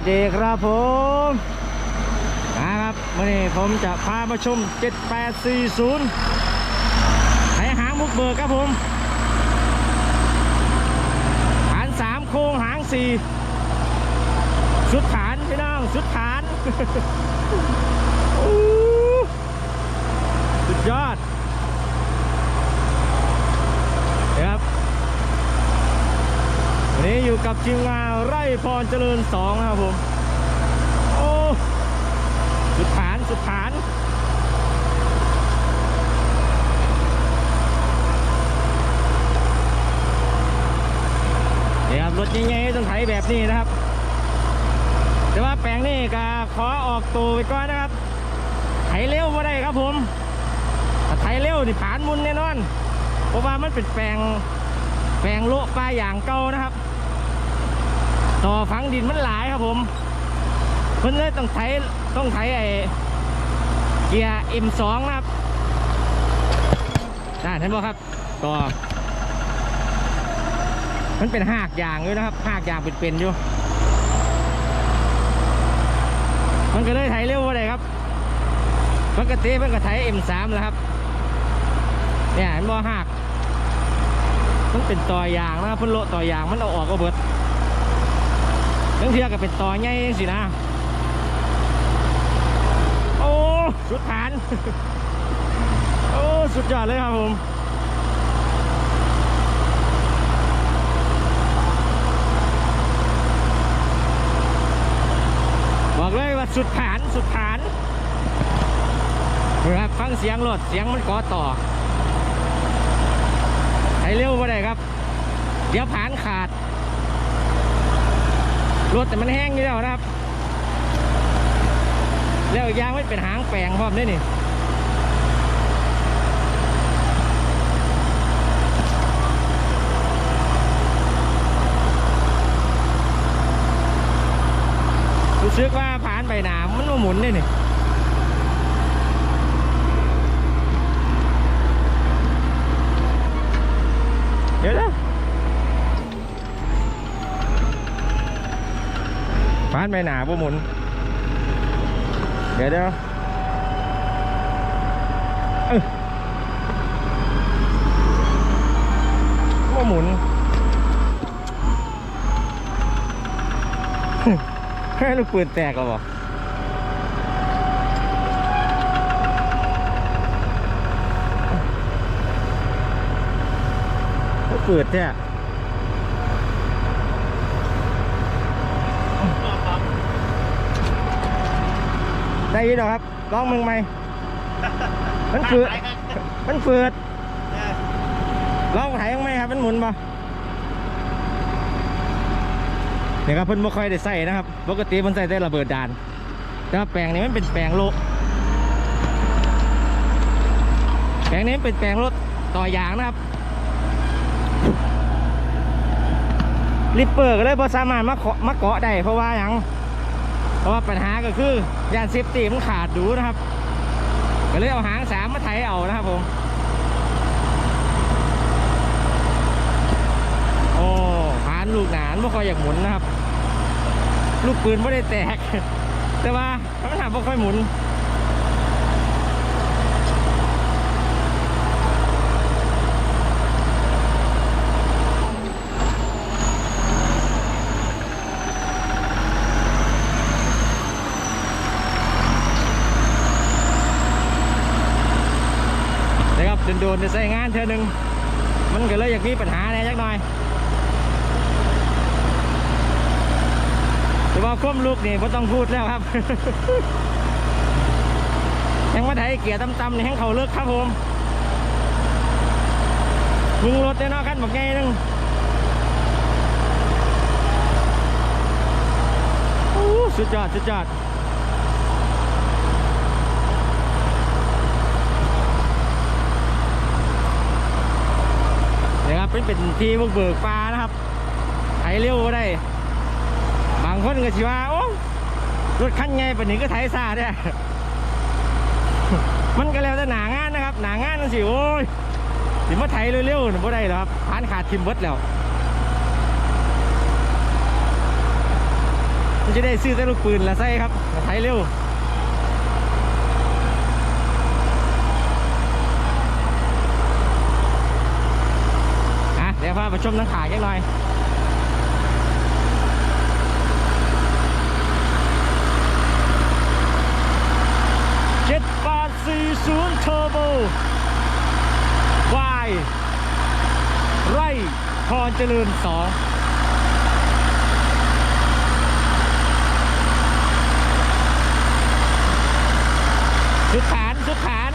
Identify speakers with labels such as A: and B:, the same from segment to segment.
A: วัสดีครับผมนะครับวันนี้ผมจะพามาชม 7840ไหหางมุกเบิกครับผมฐานสามโค้งหางสี่สุดฐานพี่น้องสุดฐานสุดยอดนะครับวันนี้อยู่ กับทีมงานไร่พรเจริญสองนะครับผม โอ้สุดฐานสุดฐานนี่ครับรถใหญ่ๆต้องไถแบบนี้นะครับ แต่ว่าแปลงนี่ก็ขอออกตัวไปก่อนนะครับ ไถเร็วม่ได้ครับผมถ้าไถเร็วนี่ผ่านมุนแน่นอน เพราะว่ามันเป็นแปลงแปลงโละปลาอย่างเก่านะครับ ต่อฝังดินมันหลายครับผมเพิ่นเลยต้องไถต้องไถไอ้เกียร์ M2 นะครับน่าเห็นบ่ครับต่อมันเป็นหากยางอยู่นะครับหากยางเป็นๆอยู่ มันก็เลยไถเร็วว่าไดครับปกติมันก็ไถ M3 แล้วครับ เนี่ยเห็นบ่หักมันเป็นต่อยางนะครับเพิ่นโลต่อยางมันเอาออกก็เบิด บางเทียก็เป็นต่อใหญ่สินะ โอ้สุดฐาน โอ้สุดยอดเลยครับผมบอกเลยว่าสุดฐานสุดฐานครับฟังเสียงรถเสียงมันก่อต่อไถเร็วมาได้ครับ เดี๋ยวผานขาด รถแต่มันแห้งอยู่แล้วนะครับ แล้วยางไม่เป็นหางแปลงพร้อมด้วยนี่รู้สึกว่าผ่านไปหนามมันมาหมุนนี่นี่ เดี๋ยวนะ ผ่านไปหนาบ่หมุน เดี๋ยวเดี๋ยวบ่หมุนให้ลูกปืนแตกหรอบอกลูกปืนแได้ยินหรอครับลองมึงไหมมันฝืดมันฝืดลองถ่ายยังไหมครับมันหมุนปะเนี่ยครับเพิ่นบ่ค่อยได้ใส่นะครับปกติเพิ่นใส่แต่ระเบิดดาน แต่ว่าแปลงนี้มันเป็นแปลงโลแปลงนี้มันเป็นแปลงรถต่อยางนะครับลิปเปอร์ก็เลยบ่สามารถมาเกาะมาเกาะได้เพราะว่าหยังเพ ราะว่าปัญหาก็คือยานเซฟตี้มันขาดดูนะครับ ก็เลยเอาหางสามมาไถเอานะครับผม โอ้หานลูกหนานไม่ค่อยอยากหมุนนะครับ ลูกปืนไม่ได้แตก แต่ว่ามันทำไม่ค่อยหมุน โดนๆจะใส่งานเธอหนึ่งมันก็เลยอยากมีปัญหาแน่จักหน่อย แต่ว่าควมลูกนี่ไม่ต้องพูดแล้วครับยังมาไถเกียร์ต่ำๆนี่ให้เขาเลิกครับผมมึงรถได้เนอกกันบอกไงนึงสุดยอดสุดยอด นะครับเป็นเป็นที่บุกเบิกปลานะครับไถเร็วก็ได้ บางคนก็ชิว่าโอ้รถคันใหญ่ปนี้ก็ไถซาเนี่ยมันก็แล้วแต่หนางานนะครับ หนางานนั่นสิโอ้ยสิมาไถเร็วๆนี่บ่ได้หรอครับผ่านขาดทิมเบิดแล้วมันจะได้ซื้อแต่ลูกปืนละไส้ครับไถเร็ว อะ เดี๋ยว พาไปชมนังขายกันหน่อยเจ็ดแปดสี่ศูนย์เทอร์โบวายไร่พรเจริญสองสุดฐาน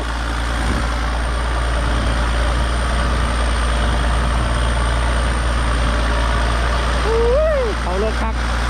A: อุ้ ยเ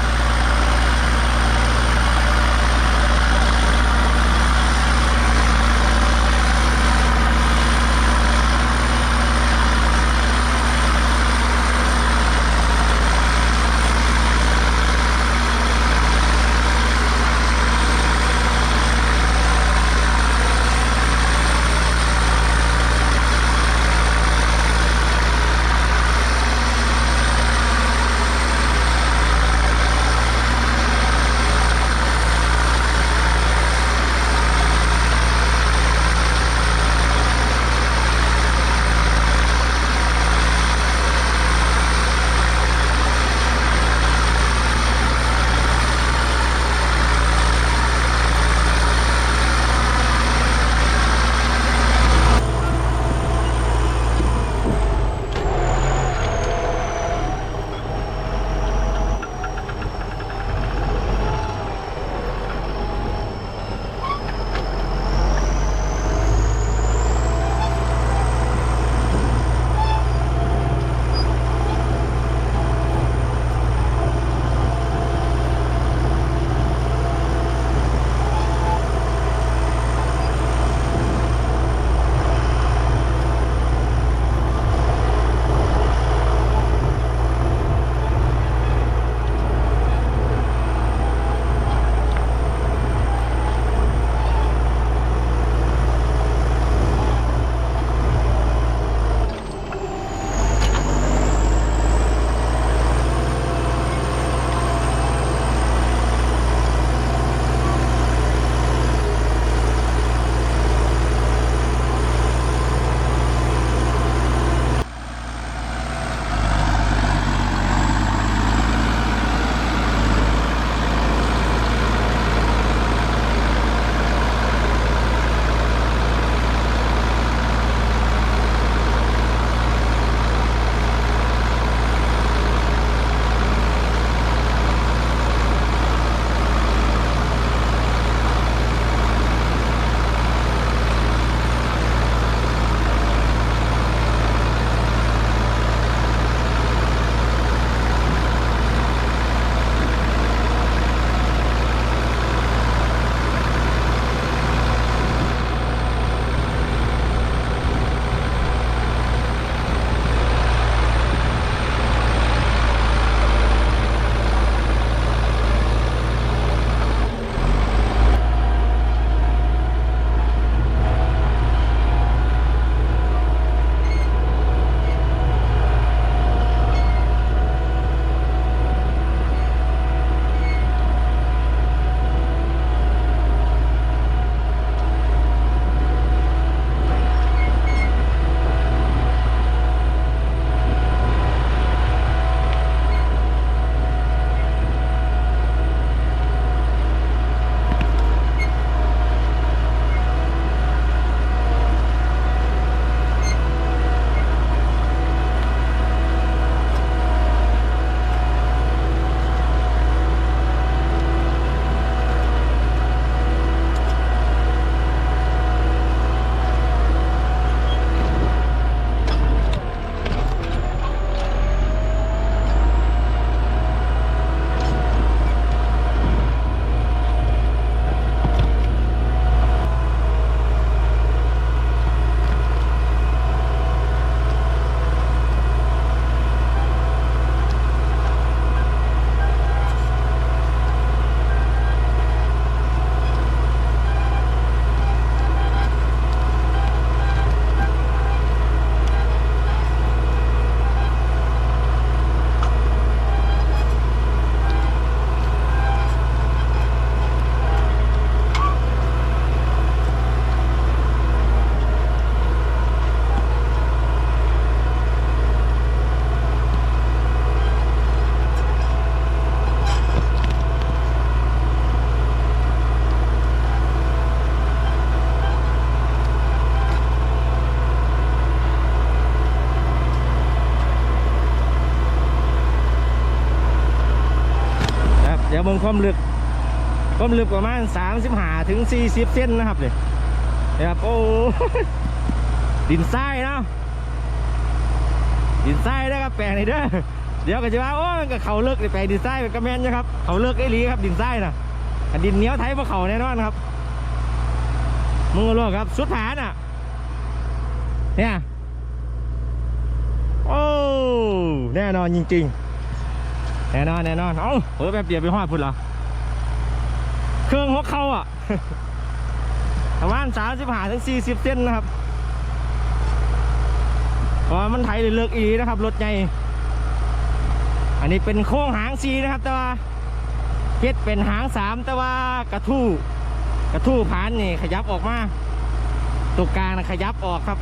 A: ยวเบิ่งความลึก ความลึกประมาณ35ถึง40เซนนะครับเนี่ยนะครับโอ้ดินทรายเนาะดินทรายนะครับแปลงนี่เด้อเดี๋ยวก็จะว่าโอ้มันก็เขาเลิกแปลงดินทรายมันก็แม่นนะครับเขาเลิกไอ้ลีครับดินทรายนะดินเหนียวไทยพวกเขาแน่นอนครับมึงก็รู้ครับสุดฐานอะเนี่ยโอ้แน่นอนจริงๆ แน่นอนแน่นอนเอ้าเออแบบเดียวไปหอดพุ่นเหรอเครื่องหัวเข่าอะประมาณสามสิบห้าถึงสี่สิบเซนนะครับเพราะมันไถเลือกอีนะครับ รถใหญ่อันนี้เป็นโค้งหางสีนะครับ แต่ว่าเฮ็ดเป็นหางสามแต่ว่ากระทู้กระทู้ผานนี่ขยับออกมาตัวกลางขยับออกครับ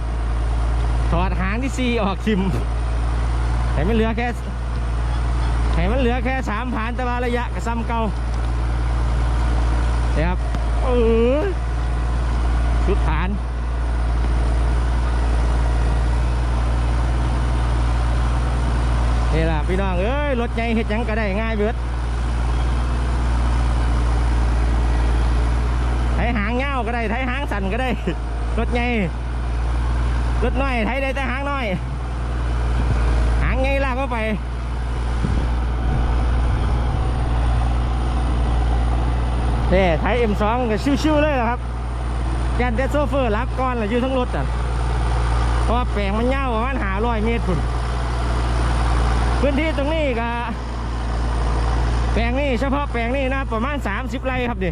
A: ถอดหางที่ซีออกทิม แต่ไม่เหลือแค่ ให้มันเหลือแค่สามผ่านแต่ว่าระยะกระซ้ำเก่าเนี่ครับเออชุดฐานนี่ล่ะพี่น้องเอ้ยรถใหญ่เฮ็ดยังก็ได้ง่ายเบิดไถหางเงาก็ได้ไถหางสั่นก็ได้ รถใหญ่รถน้อยไถได้แต่หางน้อย หางใหญ่ลากเข้าไป นี่ไทย M2 ก็ชิวๆเลยนะครับแกนเดโซเฟอร์รับก้อนแล้วอยู่ทั้งรถอะเพราะว่าแปลงมันยาวประมาณหาร้อยเมตรพุ่นพื้นที่ตรงนี้ก็แปลงนี้เฉพาะแปลงนี้นะประมาณ 30 ไร่ครับดิ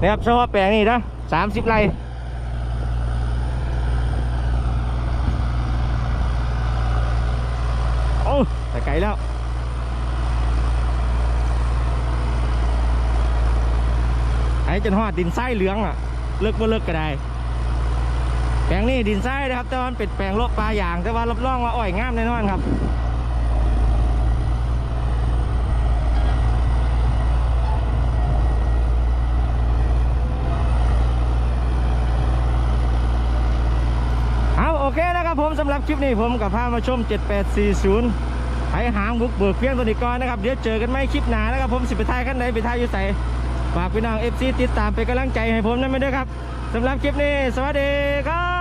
A: นี่ครับเฉพาะแปลงนี้นะ30 ไร่โอ้แต่ไกลแล้ว ไอ้ จนหอดดินทรายเหลืองอะ เลิกบ่เลิกก็ได้ แปลงนี้ดินทรายนะครับ แต่ว่าเป็นแปลงโลกปลาอย่างแต่ว่ารับรองว่าอ้อยงามแน่นอนครับเอาโอเคนะครับผมสำหรับคลิปนี้ผมกับพามาชม 7840ไถหางบุกเบิกเพียงตัวนี้ก่อนนะครับ เดี๋ยวเจอกันไหมคลิปหน้านะครับผมสิไปทายขั้นใดไปทายอยู่ใส่ ฝากพี่น้อง FC ติดตามเป็นกำลังใจให้ผมนั่นไม่ด้วยครับสำหรับคลิปนี้ สวัสดีครับ